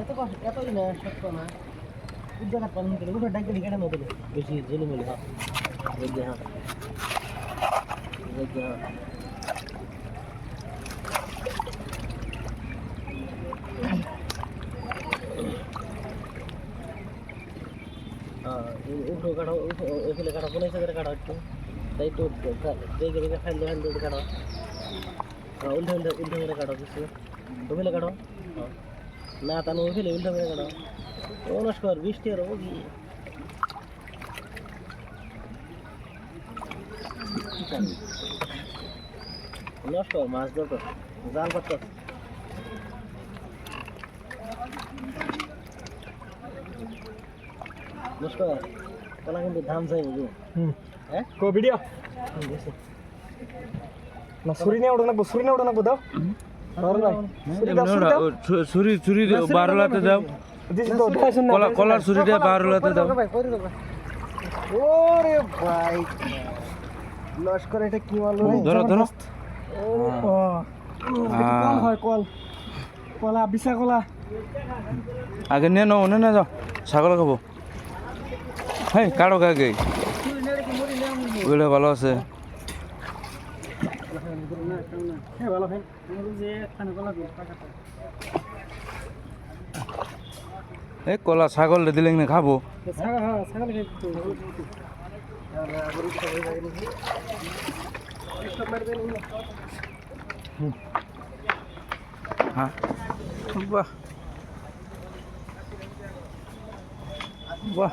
এত কষ্ট এতই না শক্ত না উদ্যোগ পালন করে, উঠে ডাক দিলে কেটে নতুন বেশি জেলে মিলে হ্যাঁ। হ্যাঁ। হ্যাঁ হ্যাঁ উঠো কাটো এখানে কাটো কোনো হিসেবে কাটো একটু তাই তো দেখে দেখে ফেললে ফেললে কাটো। হ্যাঁ উল্টে উল্টে উল্টে করে কাটো কিছু ডুবেলে কাটো। হ্যাঁ। না তা নয় ফেলে উল্টে করে কাটো ও নস্কর বৃষ্টি আর ও কি নস্কর মাছ ধরতো। জাল পাত্র নস্কর কলা কিন্তু ধান চাই বুঝো হ্যাঁ? কো ভিডিও। না ছুরি নিয়ে ওঠো নাকবো ছুরি নিয়ে ওঠো না দাও ছুরি ছুরি বারোলাতে দাও না কলার ছুরিটা বারোলাতে দাও। করে ওরে ভাই লস্কর এটা কি মাল ধরো ধরো। ও কল হয় কল। কলা বিশা কলা। আগে নিয়ে নাও নে না যাও। ছাগল খাব। হ্যাঁ কাড়ো আগে ওইটা ভালো আছে। হ্যাঁ এই কলা ছাগল দিলে খাব। ছাগল হ্যাঁ। বাহ। বাহ।